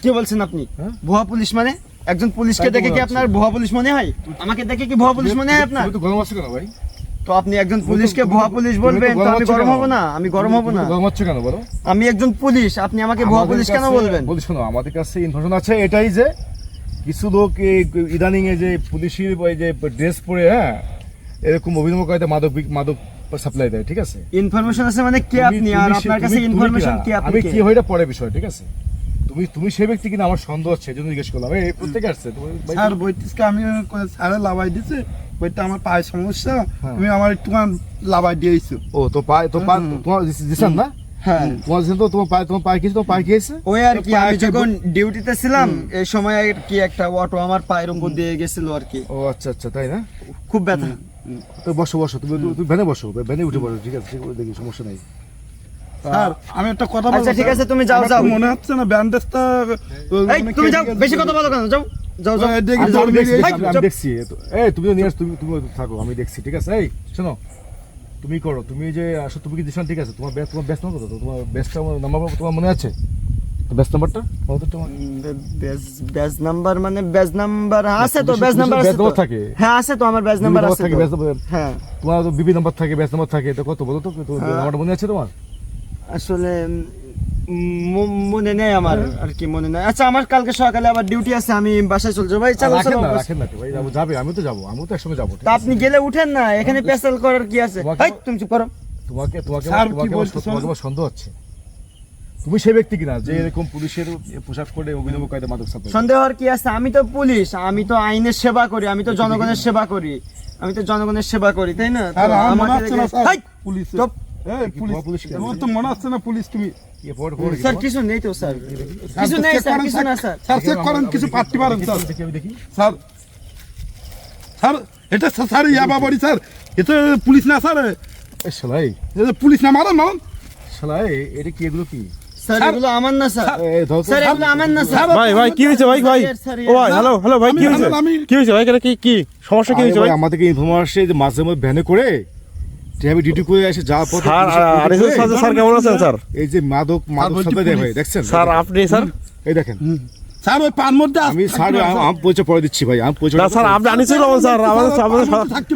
কি বলছেন আপনি? ভুয়া পুলিশ মানে? একজন পুলিশকে দেখে কি আপনার ভুয়া পুলিশ মনে হয়? আমাকে দেখে কি ভুয়া পুলিশ মনে হয় আপনার? গরম আছো কেন ভাই? তো আপনি একজন পুলিশকে ভুয়া পুলিশ বলবেন তো আমি গরম? হব না আমি গরম হব না। গরম হচ্ছে কেন বলো? আমি একজন পুলিশ আপনি আমাকে ভুয়া আমাদের পুলিশ কেন কাছে- বলবেন? বলি শোনো আমাদের কাছে ইনফরমেশন আছে এটাই যে কিছু লোক ইদানিং এ যে পুলিশের যে ড্রেস পরে হ্যাঁ এরকম অভিনব কায়দা মাদক মাদক সাপ্লাই দেয় ঠিক আছে? ইনফরমেশন আছে মানে কে আপনি আর আপনার কাছে ইনফরমেশন কি আপনি আমি কে? হইটা পরে বিষয় ঠিক আছে? তুমি তুমি সেই ব্যক্তি কিনা আমার সন্দেহ হচ্ছে জন্য জিজ্ঞেস করলাম। এই প্রত্যেকে আসছে স্যার আমি স্যারে লাভাই দিছে বইটা আমার পায়ের সমস্যা হ্যাঁ। তুমি আমার একটু লাভাই দিয়েছ। ও তো পায় তো পা তোমার দিছেন না? হ্যাঁ। তোমার তো তোমার পায়ে তোমার পায়ে কিছু তোমার পায়ে খেয়েছে ওই আর কি আমি যখন ডিউটিতে ছিলাম এই সময় আর কি একটা অটো আমার পায়ের উপর দিয়ে গেছিল আর কি। ও আচ্ছা আচ্ছা তাই না? খুব ব্যথা। বসো বসো তুমি তুমি ভ্যানে বসো ভ্যানে উঠে পড়ো ঠিক আছে দেখি সমস্যা নাই। স্যার আমি একটা কথা আচ্ছা, বলব, ঠিক আছে, তুমি যাও, যাও। মনে হচ্ছে না ব্যান্ডেজটা তুমি যাও বেশি কথা বলো কেন? যাও দেখছি, এই- তুমি নিয়ে তুমি তুমি থাকো আমি দেখছি ঠিক আছে? এই শোনো তুমি করো তুমি যে আসো তুমি কি দিশান ঠিক আছে? তোমার তোমার ব্যাস নাম্বার কত তোমার ব্যাসটা নাম্বার তোমার মনে আছে? ব্যাস নাম্বারটা? কত তোমার? ব্যাজ নাম্বার মানে ব্যাজ নাম্বার আছে তো ব্যাজ নাম্বার আছে তো। থাকে? হ্যাঁ আছে তো আমার ব্যাজ নাম্বার আছে নাম্বার হ্যাঁ। তোমার তো বিবি নাম্বার থাকে ব্যাস নাম্বার থাকে তো কত বলো তো? তো হ্যাঁ। নাম্বারটা মনে আছে তোমার? আসলে মনে নেই আমার আর কি মনে নেই। আচ্ছা আমার কালকে সকালে আবার ডিউটি আছে আমি বাসায় চলে যাব। ভাই চলো চলো না রাখেন না ভাই যাব যাবে আমি তো যাব আমিও তো একসঙ্গে যাব তা আপনি গেলে উঠেন না এখানে পেশাল করার কি আছে? তোমাকে- তুমি চুপ করো। তোমাকে তোমাকে তোমাকে সন্দেহ হচ্ছে। তুমি সেই ব্যক্তি কিনা? যে এরকম পুলিশের পোশাক করে অভিনব কায়দা মাদক সাপ্লাই সন্দেহ কি আছে? আমি তো পুলিশ আমি তো আইনের সেবা করি আমি তো জনগণের সেবা করি আমি তো জনগণের সেবা করি তাই না? হাই! পুলিশ। তো মনে হচ্ছে না পুলিশ তুমি? পড়, পড়, স্যার কিছু নেই তো স্যার। স্যার, কিছু নেই স্যার কিছু না স্যার। স্যার চেক করেন কিছু পারতে পারেন স্যার। দেখি আমি দেখি স্যার স্যার এটা স্যার- স্যার ইয়াবা বাড়ি স্যার। এটা পুলিশ না স্যার। শালাই। পুলিশ না মারেন মারেন। শালাই এটা কি এগুলো কি? স্যার স্যার- এগুলো আমার না স্যার এ, ধরো তো। স্যার এগুলো আমার না স্যার ভাই ভাই কি হয়েছে ভাই ভাই ও ভাই হ্যালো হ্যালো ভাই কি আমি- হয়েছে কি হয়েছে ভাই এখানে কি কি সমস্যা কি হয়েছে ভাই, ভাই আমাদেরকে ইনফরমার আসে যে মাঝে মধ্যে ভ্যানে করে ট্রাফিক ডিউটি করে এসে যাওয়ার পথে স্যার পুলিশের আর ডিউটি করে স্যার স্যার কেমন আছেন স্যার এই যে মাদক মাদক বলছি দেয় ভাই দেখছেন স্যার আপনি স্যার এই দেখেন স্যার ওই পান মধ্যে আমি স্যার আমি পরিচয় পরে দিচ্ছি ভাই আমি পরিচয় না স্যার আপনি আনিছিল স্যার আমাদের আমাদের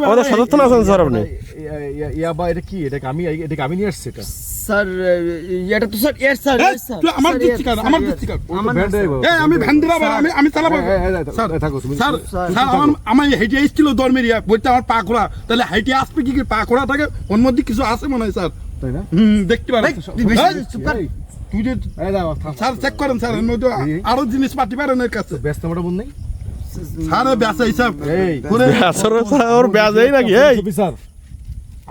আমাদের সদস্য আছেন স্যার আপনি ইয়া বা এটা কি এটা আমি এটা আমি নিয়ে আসছি এটা স্যার এটা তো স্যার এর স্যার এই, এর স্যার তুই আমার দিচ্ছি এর, আমার দিচ্ছি কার? আমার না, ভ্যান স্যার। driver। এই আমি ভ্যান দিলাম আমি আমি চালাবো হ্যাঁ, হ্যাঁ, হ্যাঁ, স্যার হ্যাঁ, থাকো তুমি স্যার স্যার, স্যার আমার আমার হেঁটে এসেছিল দরমেরিয়া বলতে আমার পা খোড়া তাহলে হেঁটে আসবে কি কি পা খোড়া থাকে ওর মধ্যে কিছু আছে মনে হয় স্যার। তাই না? হুম দেখতে পারেন তুই বেশি এই, চুপ কর। এই, তুই যে এই দাও, থাম। স্যার চেক করেন স্যার এর মধ্যে আরও জিনিস পাঠি পারেন এর কাছে। ব্যস্ত হিসাব এই ওর নাকি? এই।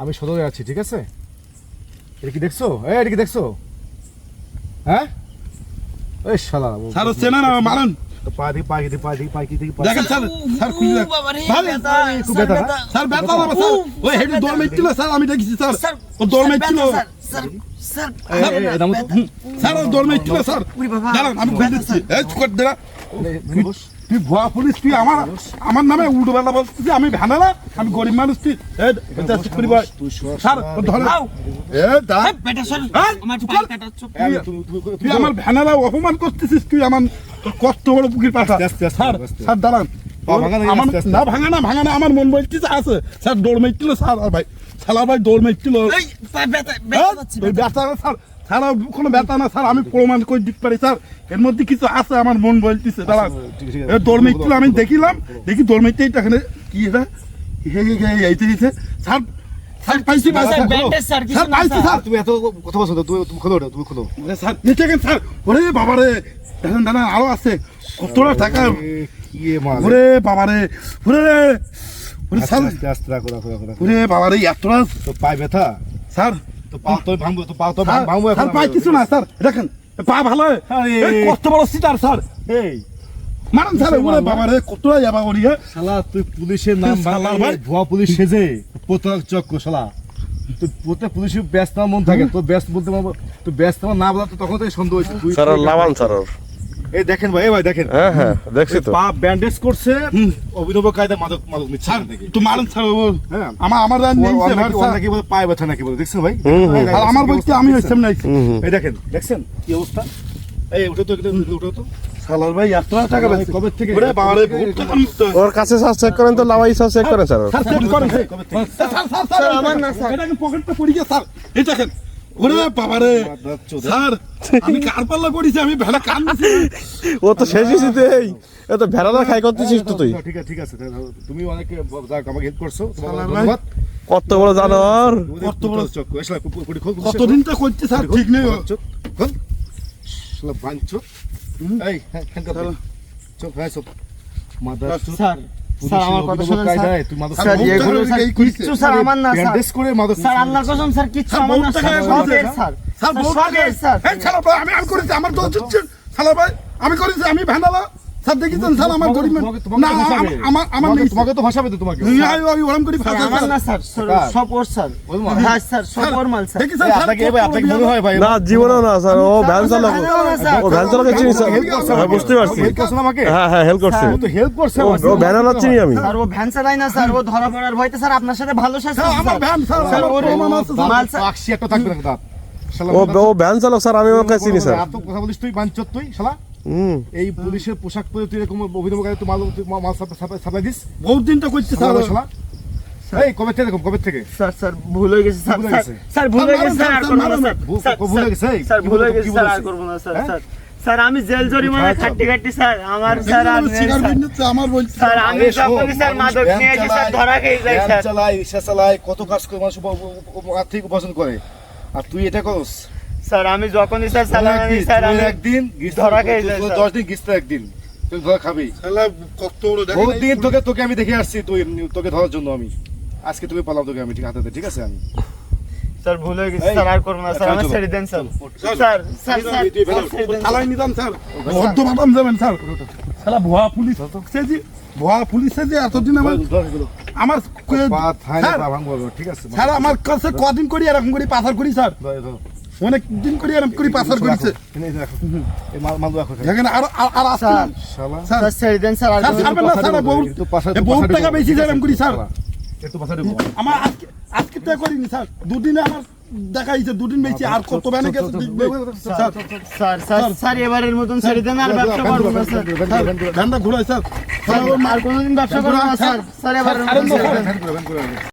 আমি সদরে আছি ঠিক আছে? এটা কি দেখছ এই এটা কি দেখছ হ্যাঁ এই শালা স্যার চেনা না মারেন পা দিকে পা দিকে পা দিকে পা দিকে পা দেখেন স্যার স্যার খুলে দেখ ভালো খুব ব্যথা স্যার বেতা না স্যার ওই হেঁটে দৌড় মেরেছিল স্যার আমি দেখেছি স্যার ও দৌড় মেরেছিল স্যার, স্যার, স্যার, দৌড় মেরেছিল স্যার দাঁড়ান আমি খুলে দিচ্ছি এই চুকর দেনা এই, এই, বস। তুই ভুয়া পুলিশ তুই আমার আমার নামে উল্টো বেলা বলছিস আমি ভ্যানা না আমি গরিব মানুষ তুই। তুই স্যার ধরে আমার তুই ভ্যানারা অপমান করতেছিস তুই আমার কষ্ট বড় পুকুর আস্তে, স্যার। স্যার দাঁড়ান। ভাঙা আমার? না ভাঙা না ভাঙা না আমার মন বলতেছে আছে। স্যার দৌড় মেরেছিল স্যার আর ভাই শালা ভাই দৌড় মেরেছিল ব্যথা, না স্যার স্যার কোনো ব্যথা না স্যার আমি প্রমাণ করে দিতে পারি স্যার। এর মধ্যে কিছু আছে আমার মন বলতেছে দৌড় মেরেছিল আমি দেখিলাম দেখি মেরতে এখানে কি এটা? এইতে দিছে স্যার আরও আছে। কতটা টাকা। মাল? ওরে বাবারে ওরে ওরে স্যার। ওরে বাবারে এতটা তো ব্যথা? স্যার তো পা তো ভাঙবো তো পা তো ভাঙবো স্যার পাই কিছু না স্যার দেখেন পা ভালো কষ্ট বড় সিটার স্যার। এই। মারান স্যার ওরে মাল, বাবারে কতটা যাবা হ্যাঁ? শালা তুই পুলিশের নাম শালা ভাই। ভুয়া পুলিশ সেজে প্রতারক চক্র শালা। তুই প্রত্যেক পুলিশের ব্যস্ত মন থাকে তো ব্যস্ত বলতে পারব তুই ব্যস্ত না বলা তো তখন তো সন্দেহ হয়েছে। তুই স্যার লাভান স্যার ওর। এই দেখেন ভাই ভাই দেখেন। হ্যাঁ হ্যাঁ দেখছি তো। পা ব্যান্ডেজ করছে অভিনব কায়দা মাদক মাদক নিচ্ছে নাকি? মারেন স্যার ও হ্যাঁ। আমার আমার নেই ওর স্যার, নাকি- বলে পায়ে ব্যথা নাকি বলে দেখছেন ভাই? হুম। আর আমার বলতে আমি হইতাম নাই এই দেখেন দেখছেন কি অবস্থা? এই উঠে তো উঠে তো। সালার ভাই এত টাকা বেশি কবে থেকে- ওরে নিচ্ছে। কাছে স্যার চেক করেন তো লাভাই স্যার। চেক করেন। স্যার স্যার চেক স্যার আমার না, স্যার। এটা পকেটটা পড়ে গেছে স্যার এই দেখেন। ওরে বাবা রে চোদা। স্যার আমি কার পাল্লা করেছি আমি ভেড়া কান ও তো শেষ হয়েছে এ তো ভেড়াটা খাই করতেছিস তো তুই। ঠিক আছে ঠিক আছে তুমি অনেকে যাক আমাকে হেল্প করছ। ধন্যবাদ। কত বড় জানোয়ার। কত বড় চোখ এসলা পুরি খোল কতদিন তো করছে স্যার? ঠিক নেই। চোখ শালা বাঞ্চো। এই হ্যাঁ চোখ হ্যাঁ চোখ মাদার চোখ স্যার। স্যার আমার কথা শুনুন স্যার। স্যার, স্যার এগুলো স্যার কিচ্ছু স্যার আমার না স্যার। ব্যান্ডেজ করে মাদক স্যার আল্লাহর কসম স্যার কিচ্ছু আমার না sir sir. Sir sir sir. আমি আমি করেছি আমার দোষ হচ্ছে ছাড়া ভাই আমি করেছি আমি ভেন্ডালা স্যার দেখিছেন স্যার আমার গরিব মানুষ। তোমাকে- তোমাকে না আমার- আমার আমার নেই তোমাকে তো ভাসাবে তো তোমাকে। আমি ওই ওরম করি ফাঁসা আমার না স্যার স্যার সব ওর স্যার। হ্যাঁ স্যার সব ওর মাল স্যার। দেখিছেন স্যার আপনাকে ভাই আপনাকে মনে হয় ভাই না জীবনেও না স্যার। ও ভ্যান চালক। ও ভ্যান চালকের চিনি স্যার। হেল্প করছে হ্যাঁ বুঝতে পারছি। হেল্প করছে আমাকে। হ্যাঁ হ্যাঁ হেল্প করছে। ও তো হেল্প করছে ও ভ্যান চালাক চিনি আমি। স্যার ও ভ্যান চালায় না স্যার। ও ধরা পড়ার ভয়তে স্যার আপনার সাথে ভালো স্যার স্যার, আমার ভ্যান স্যার স্যার, ওর- প্রমাণ আছে স্যার। মাল স্যার। বাক্সি একটা থাকবে না ও ভ্যান চালক স্যার আমি ওকে চিনি স্যার। কথা বলিস তুই বাঞ্চত তুই শালা? এই পুলিশের পোশাক পরে তুই এরকম অভিনব করে তুই মাল তুই মাল সাপ্লাই দিস? বহুত দিন তো করছি স্যার শালা শালা এই কবে থেকে কবে থেকে? স্যার স্যার ভুল হয়ে গেছে স্যার স্যার, ভুল হয়ে গেছে স্যার আর করব না স্যার ভুল- হয়ে গেছে, স্যার ভুল হয়ে গেছে স্যার আর বলছিস? না স্যার হ্যাঁ? স্যার। স্যার আমি জেল জরিমানা খাটতে খাটতে স্যার। আমার স্যার আর নেই, সিগার স্যার। বিজনেস আমার বলছি। স্যার আমি আরে স্যার মাদক নিয়ে আসি স্যার ধরা খেয়ে যাই স্যার। চালায় রিক্সা চালায় কত কাজ করে মানুষ আর্থিক উপার্জন করে। আর তুই এটা করস? স্যার আমি যখনই স্যার স্যার আমি একদিন ধরা খেয়ে যাই, স্যার। দশ দিন গিস্ত একদিন। তুই ধরা খাবি। কত বড় বহুত দিন তোকে তোকে আমি দেখে আসছি তুই তোকে ধরার জন্য আমি। আজকে তোকে পালাম তোকে আমি ঠিক হাতে ঠিক আছে? আমি স্যার ভুল হয়ে গেছে স্যার আর করব না স্যার আমার ছেড়ে দেন স্যার। Sir sir. নিতাম বদ্ধ বাদাম যাবেন স্যার। শালা ভুয়া পুলিশ ভুয়া পুলিশে যে এতদিন আমার আমার স্যার, ঠিক আছে স্যার আমার কাছে কদিন করি এরকম করি পাচার করি স্যার। অনেক দিন করি এরকম করি পাচার করেছে। দেখেন আর আর-। স্যার স্যার ছেড়ে দেন স্যার আর স্যার, করব না। ছাড়বেন না, স্যার, বহুত- টাকা বেশি করি, স্যার। আমার আজকে আজকে তো করিনি স্যার। দুদিনে আমার দেখা দুদিন বেশি আর কত বেনে গেছে স্যার স্যার স্যার স্যার। এবারের মতন ছেড়ে দেন আর ব্যবসা করব না স্যার। স্যার। ধান্দা ঘুরাই স্যার। স্যার ওর মা- আর কোনোদিন ব্যবসা করব না স্যার। স্যার। এবারের মতন